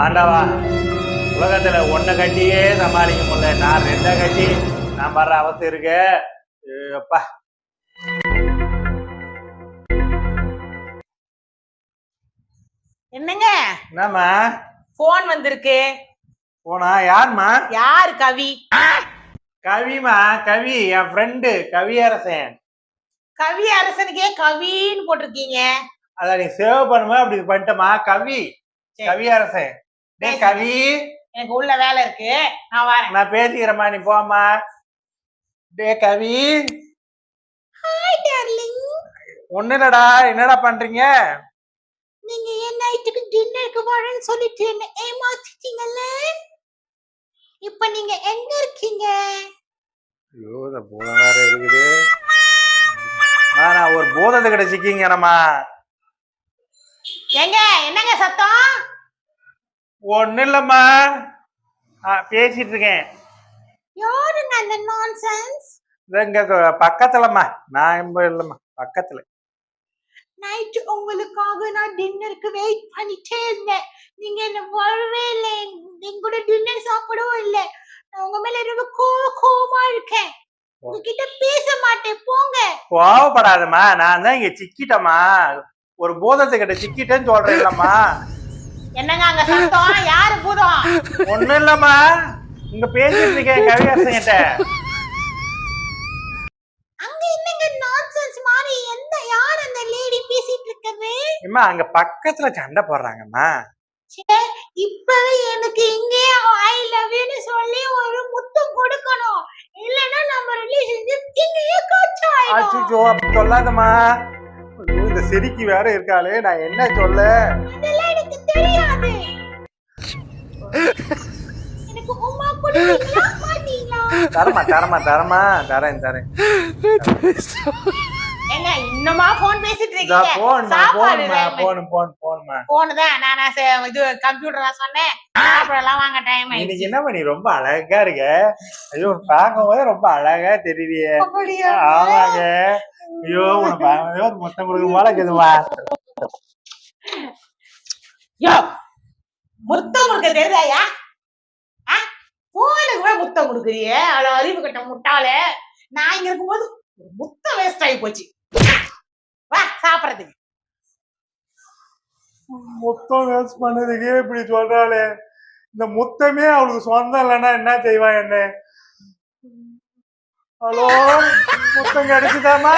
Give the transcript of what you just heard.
ஆண்டவா? உலகத்துல ஒன்ன கட்டியே சமாளிக்க முடியல நான் ரெண்ட கட்டி நான் வர்ற அவசியம் இருக்கு. அப்பா. என்னங்க? என்னம்மா? போன் வந்திருக்கு. போனா யாரும்மா? யாரு கவி? கவிமா கவி என் ஃப்ரெண்டு கவியரசன் கவி அரசனுக்கே கவின்னு போட்டிருக்கீங்க. அத நீ சேவ் பண்ணுமா அப்படி பண்ணிட்டமா கவி. கவியரசன் டேய் கவி. எனக்கு உள்ள வேலை இருக்கு. நான் வரேன். நான் பேசிக்கிறேம்மா நீ போம்மா. டே கவி. ஹாய் டார்லிங் ஒண்ணு இல்லடா என்னடா பண்றீங்க? நீங்க என் நைட்டுக்கு டின்னருக்கு வரேன்னு சொல்லிட்டு என்ன ஏமாத்திட்டீங்கல்ல? இப்ப நீங்க எங்க இருக்கீங்க? ஐயோ இந்த பூதம் வேற இருக்குது. நான் ஒரு பூதத்தை கிட்ட சிக்கிங்கண்ணம்மா எங்க? என்னங்க சத்தம்? ஒண்ணு இல்லம்மா பேசிட்டு இருக்கேன் யாருங்க அந்த நான்சென்ஸ் இங்க பக்கத்துலம்மா. நான் இல்லம்மா பக்கத்துல. நைட்டு உங்களுக்காக நான் டின்னருக்கு வெயிட் பண்ணிட்டே இருந்தேன். நீங்க என்ன வரவே இல்லை. எங்க கூட டின்னர் சாப்பிடவும் இல்லை. நான் உங்க மேல ரொம்ப கோவ கோவமா இருக்கேன். உங்ககிட்ட பேச மாட்டேன். போங்க. கோவப்படாதம்மா. நான் தான் இங்க சிக்கிட்டேம்மா. ஒரு பூதத்தை கிட்ட சிக்கிட்டேன்னு சொல்றேன் இல்லம்மா என்னங்க அங்க சத்தம்? யாரு பூதம்? ஒண்ணும் இல்லம்மா. இங்க பேசிட்டு இருக்கேன் கவியரசன் கிட்ட அங்க என்னங்க நான்சென்ஸ் மாதிரி? எந்த யார் அந்த லேடி பேசிட்டு இருக்கிறது? அம்மா அங்க பக்கத்துல சண்டை போடுறாங்கம்மா. இப்பவே எனக்கு இங்கே ஐ லவ் சொல்லி ஒரு முத்தம் கொடுக்கணும். இல்லைன்னா நம்ம ரிலேஷன்ஷிப் இங்கேயே கச்சாயிடும் அச்சுச்சோ அப்படி சொல்லாதம்மா. இந்த சிரிக்கி வேற இருக்காளே நான் என்ன சொல்ல? தெரியாது. எனக்கு உமா மாட்டீங்களா? தரமா தரமா தரமா தரேன் தரேன். ஏங்க இன்னுமா போன் பேசிட்டு இருக்கீங்க? போன் போனுமா போன் போன் போனுமா போன் தான். நான் நான் சே- இது கம்ப்யூட்டர் தான் சொன்னேன். சாப்பிடலாம் வாங்க டைம் ஆயிடுச்சு. என்ன பண்ணி ரொம்ப அழகா இருக்க? ஐயோ பார்க்கும் போதே ரொம்ப அழகா அப்படியா? ஆமாங்க. ஐயோ உன பார்க்கவே ஒரு மொத்தம் கொடுக்கும் போல இருக்குதுமா யோ முத்தம் கொடுக்க தெரியாயா போனுக்கு போய் முத்தம் கொடுக்குறியே அவ்வளோ அறிவு கட்ட முட்டாளே. நான் இங்க இருக்கும்போது ஒரு முத்தம் வேஸ்ட் ஆகி போச்சு. வா சாப்பிடறதுக்கு. மொத்தம் வேஸ்ட் பண்ணதுக்கே இப்படி சொல்றாளே. இந்த முத்தமே அவளுக்கு சொந்தம் இல்லைன்னா என்ன செய்வா என்ன? ஹலோ முத்தம் கிடைக்குதாமா